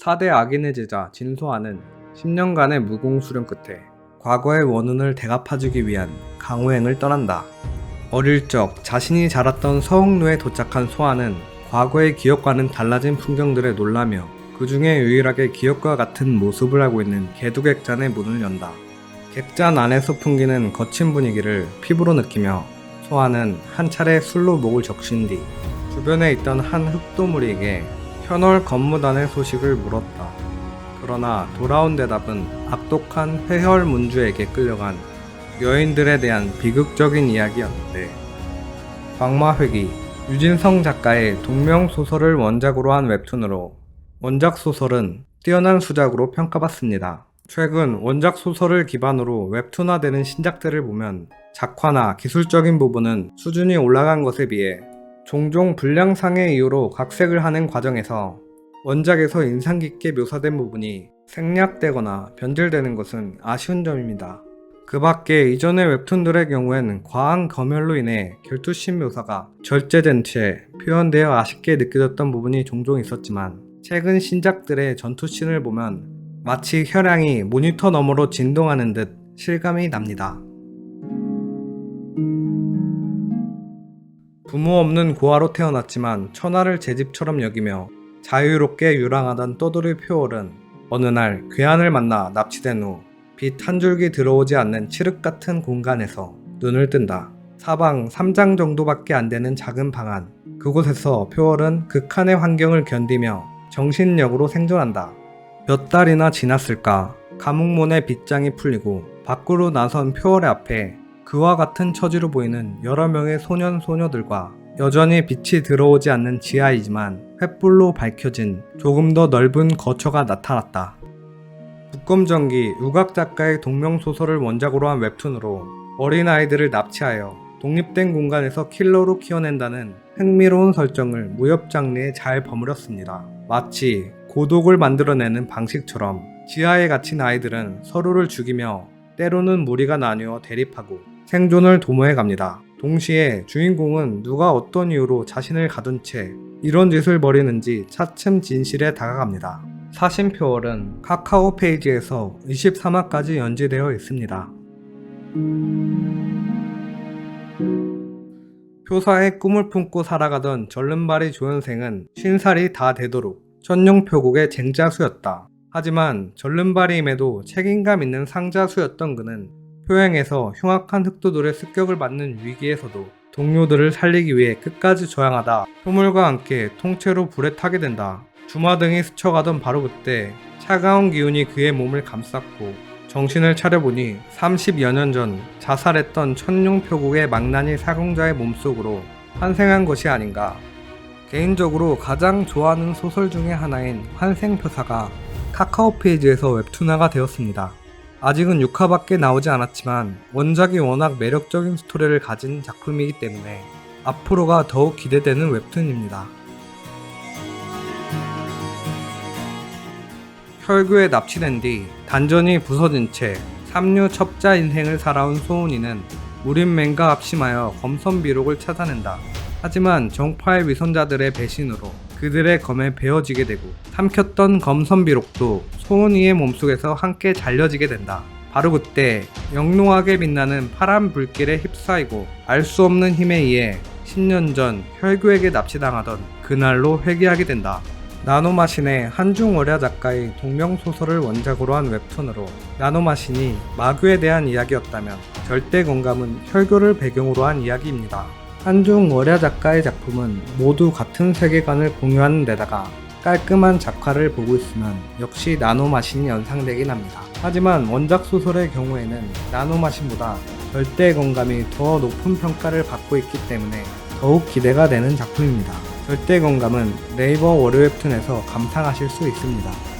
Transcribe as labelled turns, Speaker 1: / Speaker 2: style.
Speaker 1: 4대 악인의 제자 진소아는 10년간의 무공수련 끝에 과거의 원운을 대갚아주기 위한 강호행을 떠난다. 어릴 적 자신이 자랐던 서흥로에 도착한 소아는 과거의 기억과는 달라진 풍경들에 놀라며 그 중에 유일하게 기억과 같은 모습을 하고 있는 개두객잔의 문을 연다. 객잔 안에서 풍기는 거친 분위기를 피부로 느끼며 소아는 한 차례 술로 목을 적신 뒤 주변에 있던 한 흑도무리에게 현월 건무단의 소식을 물었다. 그러나 돌아온 대답은 악독한 회혈 문주에게 끌려간 여인들에 대한 비극적인 이야기였는데 광마회기 유진성 작가의 동명 소설을 원작으로 한 웹툰으로 원작 소설은 뛰어난 수작으로 평가받습니다. 최근 원작 소설을 기반으로 웹툰화되는 신작들을 보면 작화나 기술적인 부분은 수준이 올라간 것에 비해 종종 불량상의 이유로 각색을 하는 과정에서 원작에서 인상 깊게 묘사된 부분이 생략되거나 변질되는 것은 아쉬운 점입니다. 그 밖에 이전의 웹툰들의 경우에는 과한 검열로 인해 결투씬 묘사가 절제된 채 표현되어 아쉽게 느껴졌던 부분이 종종 있었지만 최근 신작들의 전투씬을 보면 마치 혈양이 모니터 너머로 진동하는 듯 실감이 납니다. 부모 없는 고아로 태어났지만 천하를 제 집처럼 여기며 자유롭게 유랑하던 떠돌이 표월은 어느 날 괴한을 만나 납치된 후 빛 한 줄기 들어오지 않는 칠흑 같은 공간에서 눈을 뜬다. 사방 3장 정도밖에 안 되는 작은 방 안. 그곳에서 표월은 극한의 환경을 견디며 정신력으로 생존한다. 몇 달이나 지났을까 감옥문의 빗장이 풀리고 밖으로 나선 표월의 앞에 그와 같은 처지로 보이는 여러 명의 소년 소녀들과 여전히 빛이 들어오지 않는 지하이지만 횃불로 밝혀진 조금 더 넓은 거처가 나타났다. 북검정기 유각 작가의 동명소설을 원작으로 한 웹툰으로 어린아이들을 납치하여 독립된 공간에서 킬러로 키워낸다는 흥미로운 설정을 무협 장르에 잘 버무렸습니다. 마치 고독을 만들어내는 방식처럼 지하에 갇힌 아이들은 서로를 죽이며 때로는 무리가 나뉘어 대립하고 생존을 도모해 갑니다. 동시에 주인공은 누가 어떤 이유로 자신을 가둔 채 이런 짓을 벌이는지 차츰 진실에 다가갑니다. 사심표월은 카카오 페이지에서 23화까지 연재되어 있습니다. 표사의 꿈을 품고 살아가던 절름발이 조연생은 50살이 다 되도록 천룡표국의 쟁자수였다. 하지만 절름발이임에도 책임감 있는 상자수였던 그는 표행에서 흉악한 흑도들의 습격을 받는 위기에서도 동료들을 살리기 위해 끝까지 저항하다 효물과 함께 통째로 불에 타게 된다. 주마등이 스쳐가던 바로 그때 차가운 기운이 그의 몸을 감쌌고 정신을 차려보니 30여 년 전 자살했던 천룡표국의 망나니 사공자의 몸속으로 환생한 것이 아닌가. 개인적으로 가장 좋아하는 소설 중의 하나인 환생표사가 카카오 페이지에서 웹툰화가 되었습니다. 아직은 6화밖에 나오지 않았지만 원작이 워낙 매력적인 스토리를 가진 작품이기 때문에 앞으로가 더욱 기대되는 웹툰입니다. 혈교에 납치된 뒤 단전이 부서진 채 삼류 첩자 인생을 살아온 소은이는 무림맨과 합심하여 검선 비록을 찾아낸다. 하지만 정파의 위선자들의 배신으로 그들의 검에 베어지게 되고 삼켰던 검 선 비록도 소은이의 몸속에서 함께 잘려지게 된다. 바로 그때 영롱하게 빛나는 파란 불길에 휩싸이고 알 수 없는 힘에 의해 10년 전 혈교에게 납치당하던 그날로 회귀하게 된다. 나노마신의 한중 월야 작가의 동명 소설을 원작으로 한 웹툰으로 나노마신이 마귀에 대한 이야기였다면 절대 건감은 혈교를 배경으로 한 이야기입니다. 한중 월야 작가의 작품은 모두 같은 세계관을 공유하는 데다가 깔끔한 작화를 보고 있으면 역시 나노 마신이 연상되긴 합니다. 하지만 원작 소설의 경우에는 나노 마신보다 절대 건감이 더 높은 평가를 받고 있기 때문에 더욱 기대가 되는 작품입니다. 절대 건감은 네이버 월요 웹툰에서 감상하실 수 있습니다.